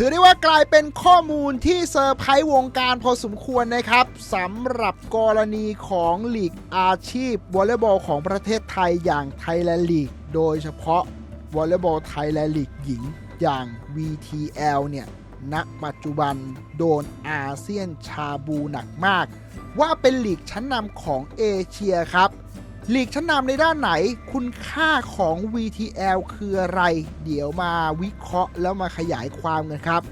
ถือได้ว่ากลายเป็นข้อมูลที่เซอร์ไพรส์วงการพอสมควรนะครับสำหรับกรณีของลีกอาชีพวอลเลย์บอลของประเทศไทยอย่างไทยแลนด์ลีก โดยเฉพาะวอลเลย์บอลไทยแลนด์ลีกหญิงอย่าง VTL เนี่ยณปัจจุบันโดนอาเซียนชาบูหนักมาก ว่าเป็นลีกชั้นนำของเอเชียครับ หลีกชั้นนำในด้านไหน คุณค่าของ VTL คืออะไร เดี๋ยวมาวิเคราะห์แล้วมาขยายความกันครับ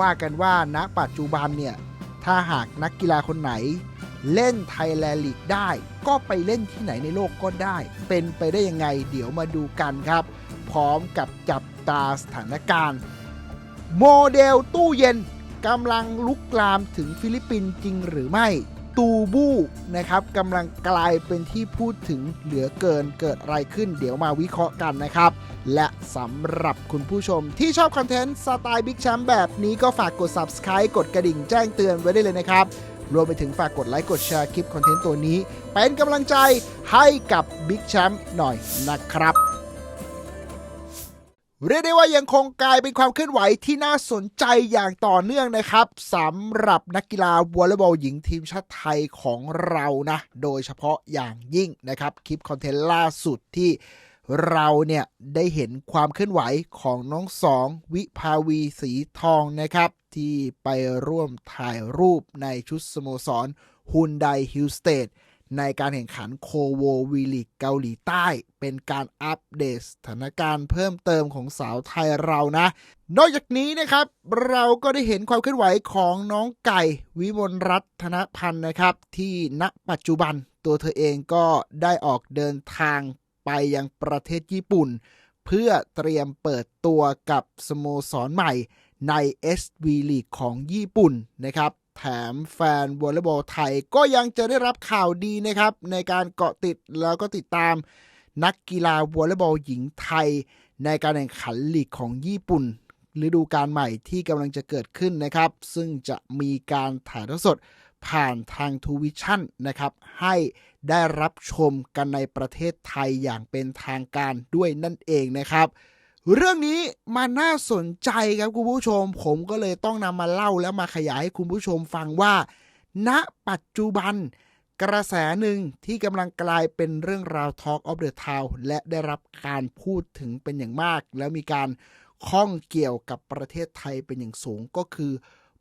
ว่ากันว่าณปัจจุบันเนี่ย ถ้าหากนักกีฬาคนไหน เล่นไทยแลนด์ลีกได้ ก็ไปเล่นที่ไหนในโลกก็ได้ เป็นไปได้ยังไง เดี๋ยวมาดูกันครับ พร้อมกับจับตาสถานการณ์ โมเดลตู้เย็นกำลังลุกลามถึงฟิลิปปินส์จริงหรือไม่ ตูบูนะครับกำลังกลายเป็นที่พูดถึงเหลือเกินเกิดอะไรขึ้น เดี๋ยวมาวิเคราะห์กันนะครับ และสำหรับคุณผู้ชมที่ชอบคอนเทนต์สไตล์บิ๊กแชมป์แบบนี้ก็ฝากกด Subscribe กดกระดิ่งแจ้งเตือนไว้ได้เลยนะครับ รวมไปถึงฝากกดไลค์กดแชร์คลิปคอนเทนต์ตัวนี้ เป็นกำลังใจให้กับบิ๊กแชมป์หน่อยนะครับ เรียกได้ว่ายังคงกลายเป็นความเคลื่อนไหวที่น่าสนใจอย่างต่อเนื่องนะครับสำหรับนักกีฬาวอลเลย์บอลหญิงทีมชาติไทยของเรานะ โดยเฉพาะอย่างยิ่งนะครับ คลิปคอนเทนต์ล่าสุดที่เราเนี่ยได้เห็นความเคลื่อนไหวของน้องสองวิภาวีสีทองนะครับ ที่ไปร่วมถ่ายรูปในชุดสโมสรฮุนไดฮิลสเตด ในการแข่งขันโคโววีลีกเกาหลีใต้ เป็นการอัปเดตสถานการณ์เพิ่มเติมของสาวไทยเรานะ นอกจากนี้นะครับ เราก็ได้เห็นความเคลื่อนไหวของน้องไก่วิมลรัตนพันธ์นะครับ ที่ณปัจจุบันตัวเธอเองก็ได้ออกเดินทางไปยังประเทศญี่ปุ่น เพื่อเตรียมเปิดตัวกับสโมสรใหม่ใน SV League ของญี่ปุ่นนะครับ แถมแฟนวอลเลย์บอลไทยก็ยังจะได้รับข่าวดีนะครับ ในการเกาะติดแล้วก็ติดตามนักกีฬาวอลเลย์บอลหญิงไทย ในการแข่งขันลีกของญี่ปุ่นฤดูกาลใหม่ที่กำลังจะเกิดขึ้นนะครับ ซึ่งจะมีการถ่ายทอดสดผ่านทางทูวิชั่นนะครับ ให้ได้รับชมกันในประเทศไทยอย่างเป็นทางการด้วยนั่นเองนะครับ เรื่องนี้มาน่าสนใจครับคุณผู้ชม ผมก็เลยต้องนำมาเล่าแล้วมาขยายให้คุณผู้ชมฟังว่า ณ ปัจจุบัน กระแสหนึ่งที่กำลังกลายเป็นเรื่องราว Talk of the Town และได้รับการพูดถึงเป็นอย่างมาก แล้วมีการข้องเกี่ยวกับประเทศไทยเป็นอย่างสูงก็คือ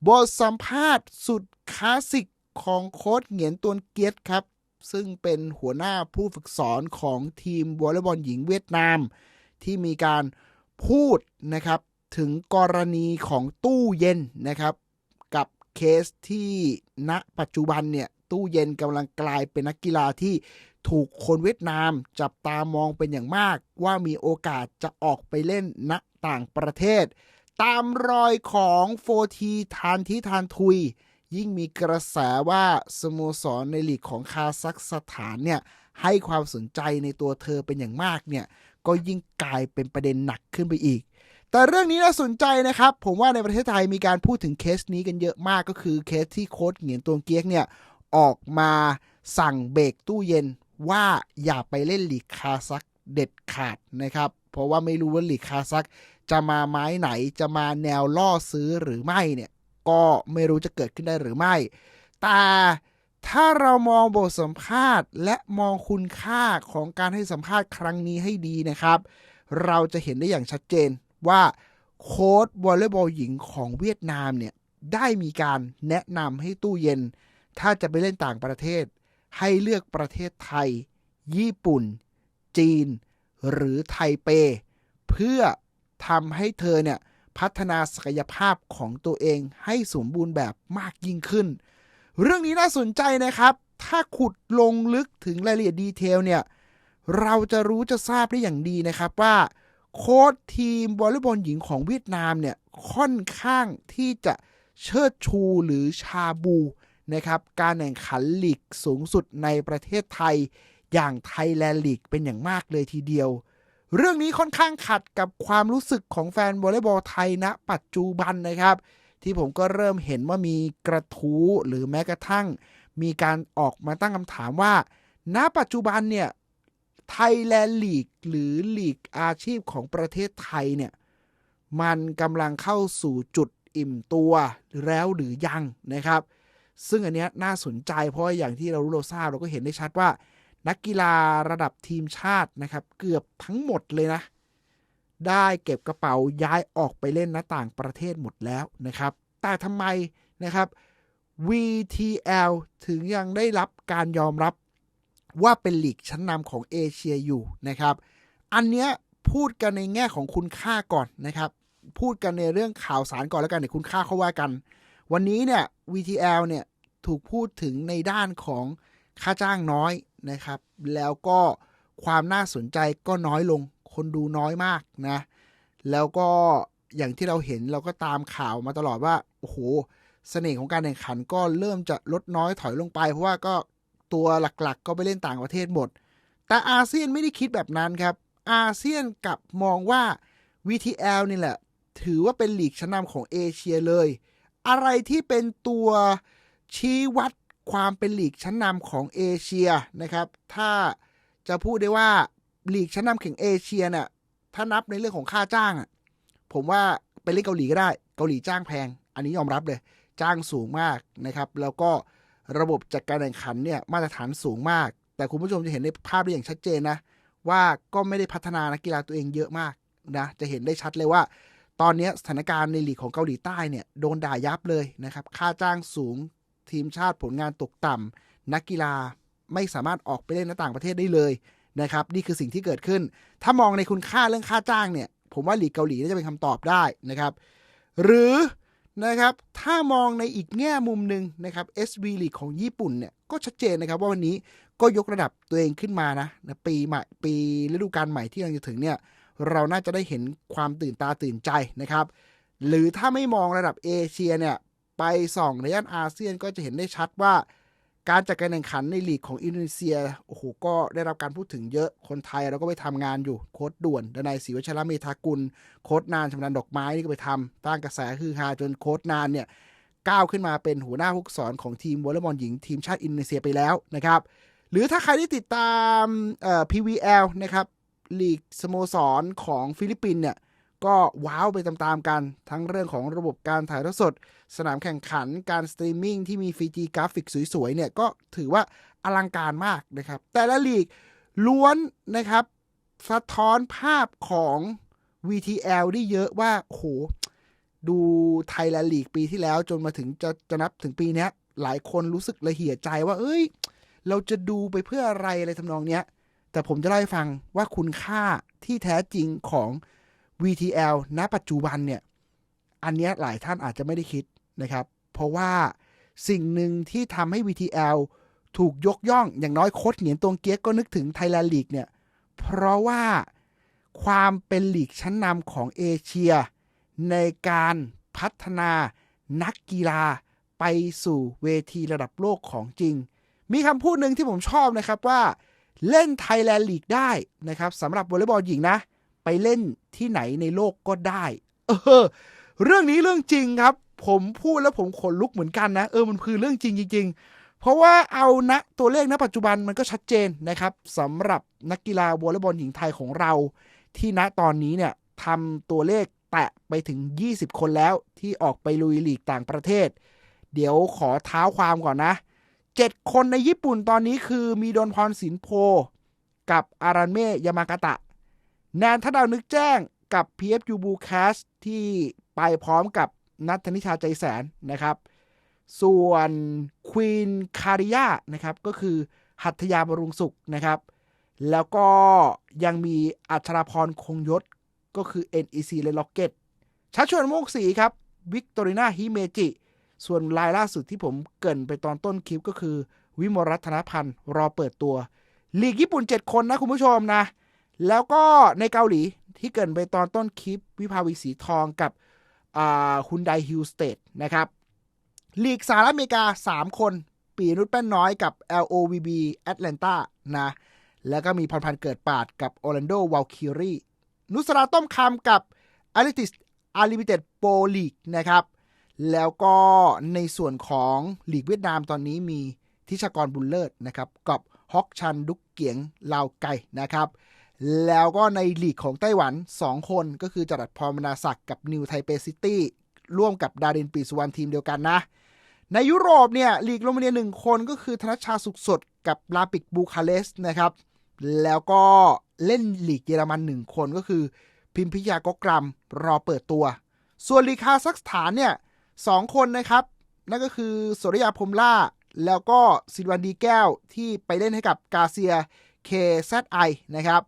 บทสัมภาษณ์สุดคลาสสิกของโค้ชเหงียนตวนเกียรติครับ ซึ่งเป็นหัวหน้าผู้ฝึกสอนของทีมวอลเลย์บอลหญิงเวียดนาม ที่มีการ พูดนะครับถึงกรณีของตู้เย็นนะครับ กับเคสที่ณปัจจุบันเนี่ยตู้เย็นกำลังกลายเป็นนักกีฬาที่ถูกคนเวียดนามจับตามองเป็นอย่างมาก ว่ามีโอกาสจะออกไปเล่นณต่างประเทศ ตามรอยของโฟทีทานทิทานทุย ยิ่งมีกระแสว่าสโมสรในลีกของคาซัคสถานเนี่ยให้ความสนใจในตัวเธอเป็นอย่างมากเนี่ย ก็ยิ่งกลายเป็นประเด็นหนักขึ้นไปอีก แต่เรื่องนี้น่าสนใจนะครับ ผมว่าในประเทศไทยมีการพูดถึงเคสนี้กันเยอะมากก็คือเคสที่โค้ชเหงียนตวงเกียกเนี่ยออกมาสั่งเบรกตู้เย็นว่าอย่าไปเล่นหลีกคาซักเด็ดขาดนะครับ เพราะว่าไม่รู้ว่าหลีกคาซัก จะมาไม้ไหนจะมาแนวล่อซื้อหรือไม่เนี่ยก็ไม่รู้จะเกิดขึ้นได้หรือไม่ แต่ ถ้าเรามองบทสัมภาษณ์ และมองคุณค่าของการให้สัมภาษณ์ครั้งนี้ให้ดีนะครับ เราจะเห็นได้อย่างชัดเจนว่าโค้ดวอลเลย์บอลหญิงของเวียดนามเนี่ยได้มีการแนะนำให้ตู้เย็น ถ้าจะไปเล่นต่างประเทศ ให้เลือกประเทศไทย ญี่ปุ่น จีน หรือไทเป เพื่อทำให้เธอเนี่ยพัฒนาศักยภาพของตัวเองให้สมบูรณ์แบบมากยิ่งขึ้น เรื่องนี้น่าสนใจนะครับ ถ้าขุดลงลึกถึงรายละเอียดดีเทลเนี่ย เราจะรู้จะทราบได้อย่างดีนะครับว่าโค้ชทีมวอลเลย์บอลหญิงของเวียดนามเนี่ย ค่อนข้างที่จะเชิดชูหรือชาบูนะครับ การแข่งขันลีกสูงสุดในประเทศไทย อย่างไทยแลนด์ลีกเป็นอย่างมากเลยทีเดียว เรื่องนี้ค่อนข้างขัดกับความรู้สึกของแฟนวอลเลย์บอลไทยณปัจจุบันนะครับ ที่ผมก็เริ่มเห็นว่ามีกระทู้หรือแม้กระทั่ง มีการออกมาตั้งคำถามว่า ณ ปัจจุบันเนี่ยไทยแลนด์ลีกหรือลีกอาชีพของประเทศไทยเนี่ยมันกำลังเข้าสู่จุดอิ่มตัวแล้วหรือยังนะครับ ซึ่งอันเนี้ยน่าสนใจเพราะอย่างที่เรารู้เราทราบเราก็เห็นได้ชัดว่า นักกีฬาระดับทีมชาตินะครับ เกือบทั้งหมดเลยนะ ได้เก็บกระเป๋าย้ายออกไปเล่นณต่างประเทศหมดแล้วนะครับ แต่ทำไมนะครับ VTL ถึงยังได้รับการยอมรับว่าเป็นลีกชั้นนำของเอเชียอยู่นะครับ อันเนี้ยพูดกันในแง่ของคุณค่าก่อนนะครับ พูดกันในเรื่องข่าวสารก่อนแล้วกันเดี๋ยวคุณค่าเขาว่ากัน วันนี้เนี่ย VTL เนี่ยถูกพูดถึงในด้านของค่าจ้างน้อยนะครับ แล้วก็ความน่าสนใจก็น้อยลง คนดูน้อยมากนะ แล้วก็อย่างที่เราเห็นเราก็ตามข่าวมาตลอดว่าโอ้โหเสน่ห์ของการแข่งขันก็เริ่มจะลดน้อยถอยลงไป เพราะว่าก็ตัวหลักๆก็ไปเล่นต่างประเทศหมด แต่อาเซียนไม่ได้คิดแบบนั้นครับ อาเซียนกลับมองว่า VTL นี่แหละ ถือว่าเป็นหลีกชั้นนำของเอเชียเลย อะไรที่เป็นตัวชี้วัดความเป็นหลีกชั้นนำของเอเชียนะครับ ถ้าจะพูดได้ว่า ลีกชั้นนำแข่งเอเชียเนี่ยถ้านับในเรื่องของค่าจ้างอะ ผมว่าไปเล่นเกาหลีก็ได้ เกาหลีจ้างแพง อันนี้ยอมรับเลย จ้างสูงมากนะครับ แล้วก็ระบบจัดการแข่งขันเนี่ยมาตรฐานสูงมาก แต่คุณผู้ชมจะเห็นในภาพได้อย่างชัดเจนนะ ว่าก็ไม่ได้พัฒนานักกีฬาตัวเองเยอะมากนะ จะเห็นได้ชัดเลยว่า ตอนนี้สถานการณ์ในลีกของเกาหลีใต้เนี่ยโดนด่ายับเลยนะครับ ค่าจ้างสูง ทีมชาติผลงานตกต่ำนักกีฬาไม่สามารถออกไปเล่นในต่างประเทศได้เลย นะครับ นี่คือสิ่งที่เกิดขึ้น ถ้ามองในคุณค่าเรื่องค่าจ้างเนี่ย ผมว่าหลีกเกาหลีน่าจะเป็นคำตอบได้นะครับ หรือนะครับถ้ามองในอีกแง่มุมหนึ่งนะครับ SV ลีกของญี่ปุ่นเนี่ยก็ชัดเจนนะครับว่าวันนี้ก็ยกระดับตัวเองขึ้นมานะนะปีใหม่ปีฤดูกาลใหม่ที่กำลังจะถึงเนี่ยเราน่าจะได้เห็นความตื่นตาตื่นใจนะครับ หรือถ้าไม่มองระดับเอเชียเนี่ยไปส่องในย่านอาเซียนก็จะเห็นได้ชัดว่า การจัดการแข่งขันในลีกของอินโดนีเซียโอ้โหก็ได้รับการพูดถึงเยอะคนไทยเราก็ไปทำงานอยู่โค้ดด่วนดนายศรีวัชระเมธากุล โค้ดนานชำนาญดอกไม้นี่ก็ไปทำสร้างกระแสคือฮาจนโค้ดนานเนี่ยก้าวขึ้นมาเป็นหัวหน้าผู้สอนของทีมวอลเลย์บอลหญิงทีมชาติอินโดนีเซียไปแล้วนะครับ หรือถ้าใครที่ติดตามเอ่อ PVL นะครับลีกสโมสรของฟิลิปปินเนี่ย ก็ว้าวไปตามๆกัน ทั้งเรื่องของระบบการถ่ายทอดสด สนามแข่งขันการสตรีมมิ่งที่มีฟีจีกราฟิกสวยๆเนี่ยก็ถือว่าอลังการมากนะครับ แต่ละลีกล้วนนะครับสะท้อนภาพของ VTL ได้เยอะว่าโหดูไทยแลนด์ลีกปีที่แล้วจนมาถึงจะจะนับถึงปีนี้หลายคนรู้สึกละเหี่ยใจว่า เอ้ย เราจะดูไปเพื่ออะไรอะไรทำนองเนี้ย แต่ผมจะเล่าให้ฟังว่าคุณค่าที่แท้จริงของ VTL ณ ปัจจุบันเนี่ย อันนี้หลายท่านอาจจะไม่ได้คิดนะครับ เพราะว่าสิ่งหนึ่งที่ทำให้ VTL ถูกยกย่องอย่างน้อยโค้ชเหงียนตวงเกียกก็นึกถึงไทยแลนด์ลีกเนี่ย เพราะว่าความเป็นลีกชั้นนำของเอเชีย ในการพัฒนานักกีฬาไปสู่เวทีระดับโลกของจริง มีคำพูดหนึ่งที่ผมชอบนะครับว่าเล่นไทยแลนด์ลีกได้นะครับสำหรับวอลเลย์บอลหญิงนะ ไปเล่นที่ไหนในโลกก็ได้ เออ เรื่องนี้เรื่องจริงครับ ผมพูดแล้วผมขนลุกเหมือนกันนะ เออมันคือเรื่องจริงจริงๆเพราะว่าเอาณตัวเลขณปัจจุบันมันก็ชัดเจนนะครับสำหรับนักกีฬาวอลเลย์บอลหญิงไทยของเรา ที่ณตอนนี้เนี่ยทำตัวเลขแตะไปถึง 20 คนแล้วที่ออกไปลุยลีกต่างประเทศ เดี๋ยวขอเท้าความก่อนนะ 7 คนในญี่ปุ่นตอนนี้คือมีดนพรสินโพ กับอารันเมยามากาตะ แนนทดาวนึกแจ้งกับ PFU b u c a s ที่ไปพร้อมกับนัทธนิชาใจแสนนะครับ ส่วนควีนคาริยานะครับ ก็คือหัตถยาบรุงสุขนะครับ แล้วก็ยังมีอัชราพรคงยศ ก็คือ NEC เลยล็อกเก็ตชัดชวนโมกสีครับวิกตอรินาฮิเมจิ ส่วนรายล่าสุดที่ผมเกินไปตอนต้นคลิปก็คือ วิมรัตนพันธ์รอเปิดตัวลีกญี่ปุ่น 7 คนนะคุณผู้ชมนะ แล้วก็ในเกาหลีที่เกินไปตอนต้นคลิปวิภาวีสีทองกับฮุนไดฮิลสเตดนะครับลีกสหรัฐอเมริกา 3 คน ปีนุชแป้นน้อยกับ LOVB Atlanta นะ แล้วก็มีพรพันเกิดปาดกับ Orlando w a l k i r i นุสราต้มคำกับ a l i t i s Unlimited Pro League นะครับ แล้วก็ในส่วนของลีกเวียดนามตอนนี้มีทิชากรบุญเลิศนะครับ กับฮอกชันดุกเกียงลาวไก่นะครับ แล้วก็ในลีกของไต้หวัน 2 คนก็คือจรัดพรมนาศักดิ์กับนิวไทเปซิตี้ร่วมกับดารินปีสุวรรณทีมเดียวกันนะ ในยุโรปเนี่ยลีกโรมาเนียหนึ่งคนก็คือธนชาสุขสดกับลาปิกบูคาเรสนะครับ แล้วก็เล่นลีกเยอรมันหนึ่งคนก็คือ พิมพิยากกรัมรอเปิดตัว ส่วนลีกคาซัคสถานเนี่ยสองคนนะครับ นั่นก็คือโสรยาพรมล่า แล้วก็ซิลวันดีแก้วที่ไปเล่นให้กับกาเซีย KZI นะครับ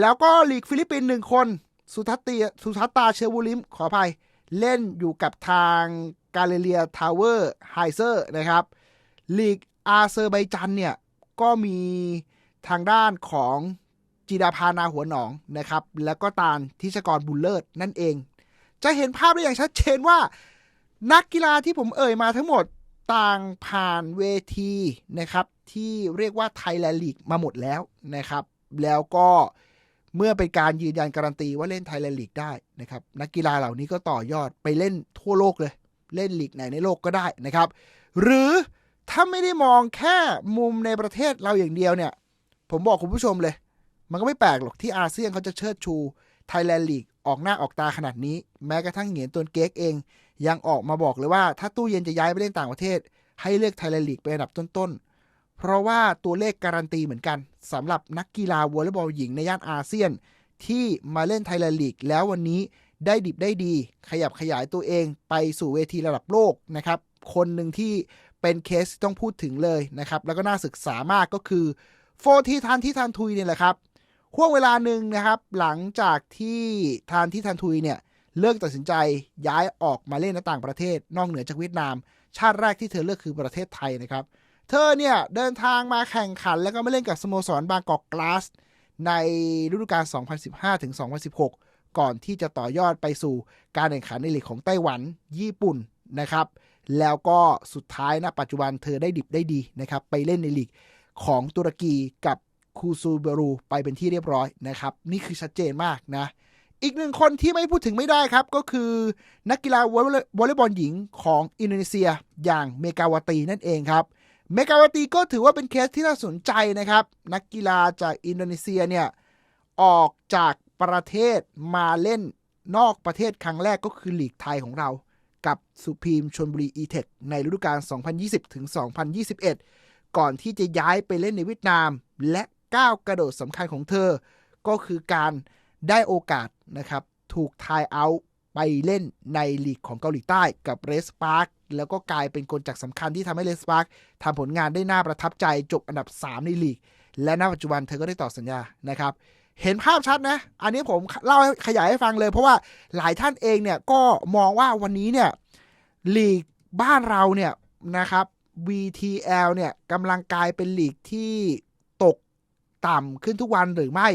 แล้วก็ลีกฟิลิปปินส์หนึ่งคน สุทัตตีสุทัตตาเชอร์วูลิมขออภัย เล่นอยู่กับทางกาเลเลียทาวเวอร์ไฮเซอร์นะครับลีกอาเซอร์ไบจันเนี่ย ก็มีทางด้านของจีดาพานาหัวหนองนะครับ แล้วก็ตาลทิชกรบุญเลิศนั่นเอง จะเห็นภาพได้อย่างชัดเจนว่า นักกีฬาที่ผมเอ่ยมาทั้งหมดต่างผ่านเวทีนะครับ ที่เรียกว่าไทยแลนด์ลีกมาหมดแล้วนะครับ แล้วก็ เมื่อเป็นการยืนยันการันตีว่าเล่นไทยแลนด์ลีกได้นะครับ นักกีฬาเหล่านี้ก็ต่อยอดไปเล่นทั่วโลกเลย เล่นลีกไหนในโลกก็ได้นะครับ หรือถ้าไม่ได้มองแค่มุมในประเทศเราอย่างเดียวเนี่ย ผมบอกคุณผู้ชมเลย มันก็ไม่แปลกหรอกที่อาเซียนเขาจะเชิดชูไทยแลนด์ลีกออกหน้าออกตาขนาดนี้ แม้กระทั่งเหงียนตวนเก๊กเอง ยังออกมาบอกเลยว่าถ้าตู้เย็นจะย้ายไปเล่นต่างประเทศ ให้เลือกไทยแลนด์ลีกเป็นอันดับต้นๆ เพราะว่าตัวเลขการันตีเหมือนกันสำหรับนักกีฬาวอลเลย์บอลหญิงในย่านอาเซียน ที่มาเล่นไทยลีก แล้ววันนี้ได้ดิบได้ดี ขยับขยายตัวเองไปสู่เวทีระดับโลกนะครับ คนหนึ่งที่เป็นเคสต้องพูดถึงเลยนะครับ แล้วก็น่าศึกษามากก็คือโฟทีทานที่ทานทุยเนี่ยแหละครับห่วงเวลาหนึ่งนะครับ หลังจากที่ทานที่ทานทุยเนี่ยเลือกตัดสินใจย้ายออกมาเล่นในต่างประเทศ นอกเหนือจากเวียดนาม ชาติแรกที่เธอเลือกคือประเทศไทยนะครับ เธอเนี่ยเดินทางมาแข่งขัน แล้วก็มาเล่นกับสโมสรบางกอกกลาส ในฤดูกาล 2015 ถึง 2016 ก่อนที่จะต่อยอดไปสู่การแข่งขันในลีกของไต้หวัน ญี่ปุ่นนะครับ แล้วก็สุดท้ายนะปัจจุบันเธอได้ดิบได้ดีนะครับ ไปเล่นในลีกของตุรกีกับคูซูเบรูไปเป็นที่เรียบร้อยนะครับ นี่คือชัดเจนมากนะ อีกหนึ่งคนที่ไม่พูดถึงไม่ได้ครับ ก็คือนักกีฬาวอลเลย์บอลหญิงของอินโดนีเซียอย่างเมกาวตีนั่นเองครับ เมกาวตีก็ถือว่าเป็นเคสที่น่าสนใจนะครับ นักกีฬาจากอินโดนีเซียเนี่ย ออกจากประเทศมาเล่นนอกประเทศครั้งแรกก็คือลีกไทยของเรา กับสุพีมชนบุรีอีเทคในฤดูกาล 2020 ถึง 2021 ก่อนที่จะย้ายไปเล่นในเวียดนาม และก้าวกระโดดสำคัญของเธอ ก็คือการได้โอกาสนะครับ ถูกทายเอา ไปเล่นในลีกของเกาหลีใต้กับเรสปาร์กแล้วก็กลายเป็นคนจากสำคัญที่ทำให้เรสปาร์กทำผลงานได้น่าประทับใจจบอันดับ 3 ในลีก และณปัจจุบันเธอก็ได้ต่อสัญญานะครับ เห็นภาพชัดนะ อันนี้ผมเล่าขยายให้ฟังเลย เพราะว่าหลายท่านเองเนี่ยก็มองว่าวันนี้เนี่ยลีกบ้านเราเนี่ยนะครับ VTL เนี่ยกำลังกลายเป็นลีกที่ตกต่ำขึ้นทุกวันหรือไม่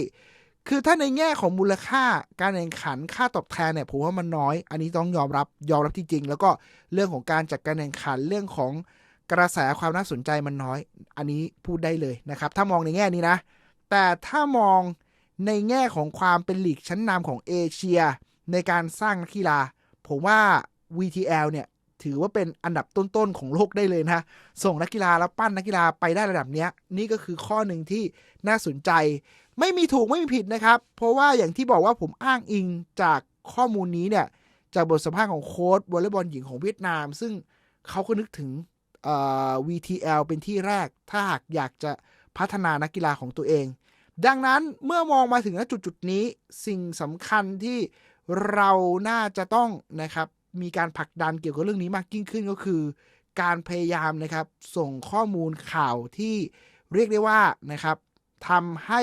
คือถ้าในแง่ของมูลค่าการแข่งขันค่าตอบแทนเนี่ยผมว่ามันน้อย อันนี้ต้องยอมรับยอมรับจริงๆแล้วก็เรื่องของการจัดการแข่งขันเรื่องของกระแสความน่าสนใจมันน้อย อันนี้พูดได้เลยนะครับ ถ้ามองในแง่นี้นะ แต่ถ้ามองในแง่ของความเป็นลีกชั้นนำของเอเชีย ในการสร้างนักกีฬา ผมว่า VTL เนี่ยถือว่าเป็นอันดับต้นๆของโลกได้เลยนะ ส่งนักกีฬาแล้วปั้นนักกีฬาไปได้ระดับเนี้ย นี่ก็คือข้อหนึ่งที่น่าสนใจ ไม่มีถูกไม่มีผิดนะครับ เพราะว่าอย่างที่บอกว่าผมอ้างอิงจากข้อมูลนี้เนี่ย จากบทสัมภาษณ์ของโค้ชวอลเลย์บอลหญิงของเวียดนาม ซึ่งเขาก็นึกถึง VTL เป็นที่แรก ถ้าหากอยากจะพัฒนานักกีฬาของตัวเอง ดังนั้นเมื่อมองมาถึงณจุดจุดนี้ สิ่งสำคัญที่เราน่าจะต้องนะครับ มีการผลักดันเกี่ยวกับเรื่องนี้มากยิ่งขึ้นก็คือ การพยายามนะครับ ส่งข้อมูลข่าวที่เรียกได้ว่านะครับทำให้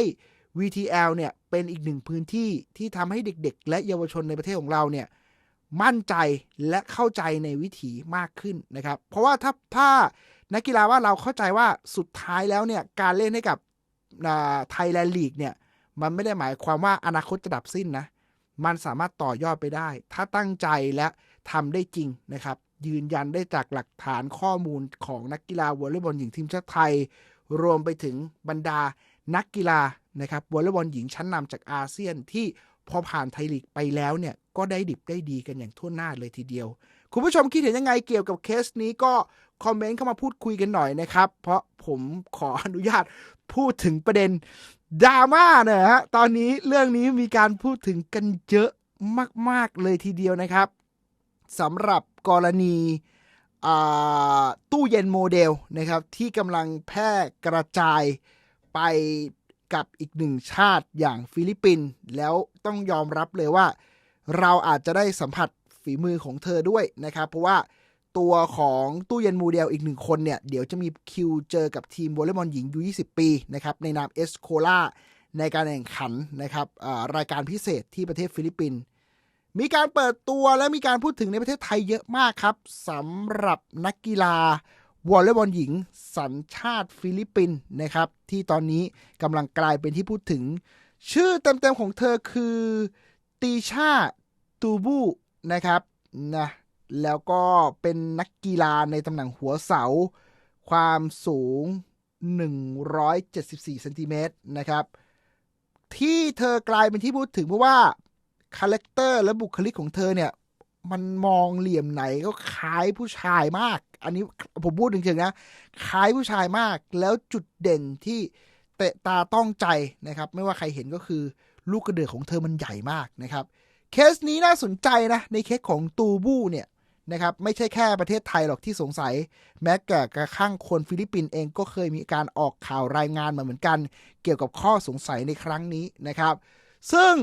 VTL เนี่ยเป็นอีกหนึ่งพื้นที่ที่ทำให้เด็กๆ และเยาวชนในประเทศของเราเนี่ยมั่นใจและเข้าใจในวิถีมากขึ้นนะครับ เพราะว่าถ้าถ้านักกีฬาว่าเราเข้าใจว่าสุดท้ายแล้วเนี่ยการเล่นให้กับไทยแลนด์ลีกเนี่ยมันไม่ได้หมายความว่าอนาคตจะดับสิ้นนะ มันสามารถต่อยอดไปได้ ถ้าตั้งใจและทำได้จริงนะครับ ยืนยันได้จากหลักฐานข้อมูลของนักกีฬาวอลเลย์บอลหญิงทีมชาติไทย รวมไปถึงบรรดา นักกีฬานะครับวอลเลย์บอลหญิงชั้นนำจากอาเซียนที่พอผ่านไทยลีกไปแล้วเนี่ยก็ได้ดิบได้ดีกันอย่างทั่วหน้าเลยทีเดียว คุณผู้ชมคิดเห็นยังไงเกี่ยวกับเคสนี้ก็คอมเมนต์เข้ามาพูดคุยกันหน่อยนะครับ เพราะผมขออนุญาตพูดถึงประเด็นดราม่าเนี่ยฮะตอนนี้เรื่องนี้มีการพูดถึงกันเยอะมาก ๆ เลยทีเดียวนะครับสำหรับกรณีตู้เย็นโมเดลนะครับที่กำลังแพร่กระจาย ไปกับอีกหนึ่งชาติอย่างฟิลิปปินส์แล้วต้องยอมรับเลยว่า เราอาจจะได้สัมผัสฝีมือของเธอด้วยนะครับ เพราะว่าตัวของตู้เย็นโมเดลอีกหนึ่งคนเนี่ย เดี๋ยวจะมีคิวเจอกับทีมวอลเลย์บอลหญิงยู20 ปีนะครับ ในนามเอสโคลาในการแข่งขันนะครับรายการพิเศษที่ประเทศฟิลิปปินส์มีการเปิดตัวและมีการพูดถึงในประเทศไทยเยอะมากครับสำหรับนักกีฬา วอลเลย์บอลหญิงสัญชาติฟิลิปปินส์นะครับ ที่ตอนนี้กำลังกลายเป็นที่พูดถึง ชื่อเต็มๆของเธอคือตีชาตูบูนะครับนะแล้วก็เป็นนักกีฬาในตำแหน่งหัวเสา ความสูง 174เซนติเมตรนะครับ ที่เธอกลายเป็นที่พูดถึงเพราะว่าคาแรคเตอร์และบุคลิกของเธอเนี่ย มันมองเหลี่ยมไหนก็คล้ายผู้ชายมาก อันนี้ผมพูดถึงๆนะ คล้ายผู้ชายมาก แล้วจุดเด่นที่เตะตาต้องใจนะครับ ไม่ว่าใครเห็นก็คือลูกกระเดือกของเธอมันใหญ่มากนะครับ เคสนี้น่าสนใจนะ ในเคสของตูบูเนี่ยนะครับ ไม่ใช่แค่ประเทศไทยหรอกที่สงสัย แม้แต่กระทั่งคนฟิลิปปินส์เองก็เคยมีการออกข่าวรายงานมาเหมือนกัน เกี่ยวกับข้อสงสัยในครั้งนี้นะครับ ซึ่ง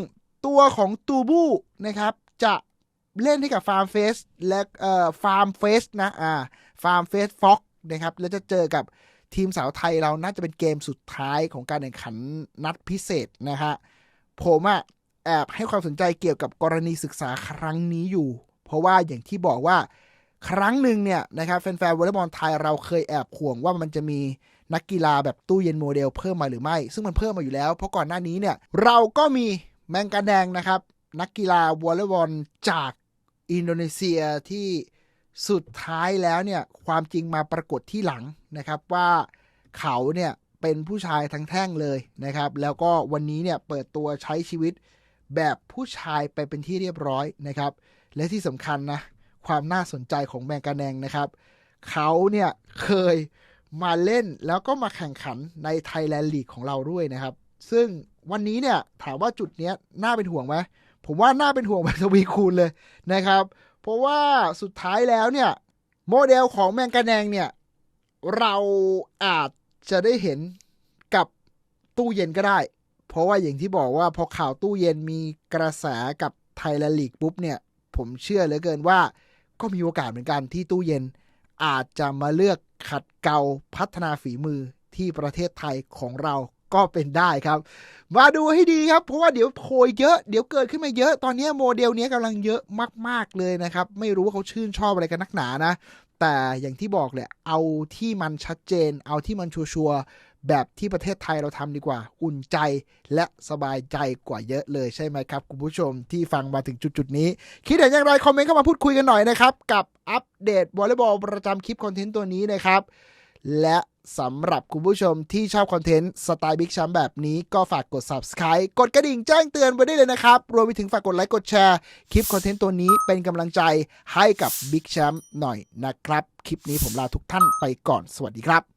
ตัวของตูบูนะครับจะ เล่นให้กับฟาร์มเฟสและเอ่อฟาร์มเฟสนะอ่าฟาร์มเฟสฟ็อกนะครับแล้วจะเจอกับทีมสาวไทยเราน่าจะเป็นเกมสุดท้ายของการแข่งขันนัดพิเศษนะฮะผมอะแอบให้ความสนใจเกี่ยวกับกรณีศึกษาครั้งนี้อยู่ เพราะว่าอย่างที่บอกว่าครั้งหนึ่งเนี่ยนะครับแฟนๆวอลเลย์บอลไทยเราเคยแอบห่วงว่ามันจะมีนักกีฬาแบบตู้เย็นโมเดลเพิ่มมาหรือไม่ ซึ่งมันเพิ่มมาอยู่แล้ว เพราะก่อนหน้านี้เนี่ยเราก็มีแมงกาแดงนะครับ นักกีฬาวอลเลย์บอลจาก อินโดนีเซียที่สุดท้ายแล้วเนี่ยความจริงมาปรากฏที่หลังนะครับว่าเขาเนี่ยเป็นผู้ชายทั้งแท่งเลยนะครับ แล้วก็วันนี้เนี่ยเปิดตัวใช้ชีวิตแบบผู้ชายไปเป็นที่เรียบร้อยนะครับ และที่สำคัญนะความน่าสนใจของแมงกาแดงนะครับ เขาเนี่ยเคยมาเล่นแล้วก็มาแข่งขันในไทยแลนด์ลีกของเราด้วยนะครับ ซึ่งวันนี้เนี่ยถามว่าจุดเนี้ยน่าเป็นห่วงไหม ผมว่าน่าเป็นห่วงแบบทวีคูณเลยนะครับ เพราะว่าสุดท้ายแล้วเนี่ย โมเดลของแมงกาแดงเนี่ย เราอาจจะได้เห็นกับตู้เย็นก็ได้ เพราะว่าอย่างที่บอกว่าพอข่าวตู้เย็นมีกระแสกับไทยแลนด์ลีกปุ๊บเนี่ย ผมเชื่อเหลือเกินว่า ก็มีโอกาสเหมือนกันที่ตู้เย็น อาจจะมาเลือกขัดเกลาพัฒนาฝีมือที่ประเทศไทยของเรา ก็เป็นได้ครับ มาดูให้ดีครับ เพราะว่าเดี๋ยวโพยเยอะ เดี๋ยวเกิดขึ้นมาเยอะ ตอนนี้โมเดลนี้กำลังเยอะมาก ๆ เลยนะครับ ไม่รู้ว่าเขาชื่นชอบอะไรกันนักหนานะ แต่อย่างที่บอกแหละเอาที่มันชัดเจน เอาที่มันชัวร์แบบที่ประเทศไทยเราทำดีกว่า อุ่นใจและสบายใจกว่าเยอะเลยใช่ไหมครับ คุณผู้ชมที่ฟังมาถึงจุด ๆ นี้ คิดเห็นอย่างไร คอมเมนต์เข้ามาพูดคุยกันหน่อยนะครับ กับอัปเดตวอลเลย์บอลประจำคลิปคอนเทนต์ตัวนี้นะครับ และ สำหรับคุณผู้ชมที่ชอบคอนเทนต์สไตล์บิ๊กแชมป์แบบนี้ก็ฝากกด subscribe กดกระดิ่งแจ้งเตือนไว้ได้เลยนะครับ รวมไปถึงฝากกดไลค์กดแชร์ คลิปคอนเทนต์ตัวนี้เป็นกำลังใจให้กับบิ๊กแชมป์หน่อยนะครับ คลิปนี้ผมลาทุกท่านไปก่อนสวัสดีครับ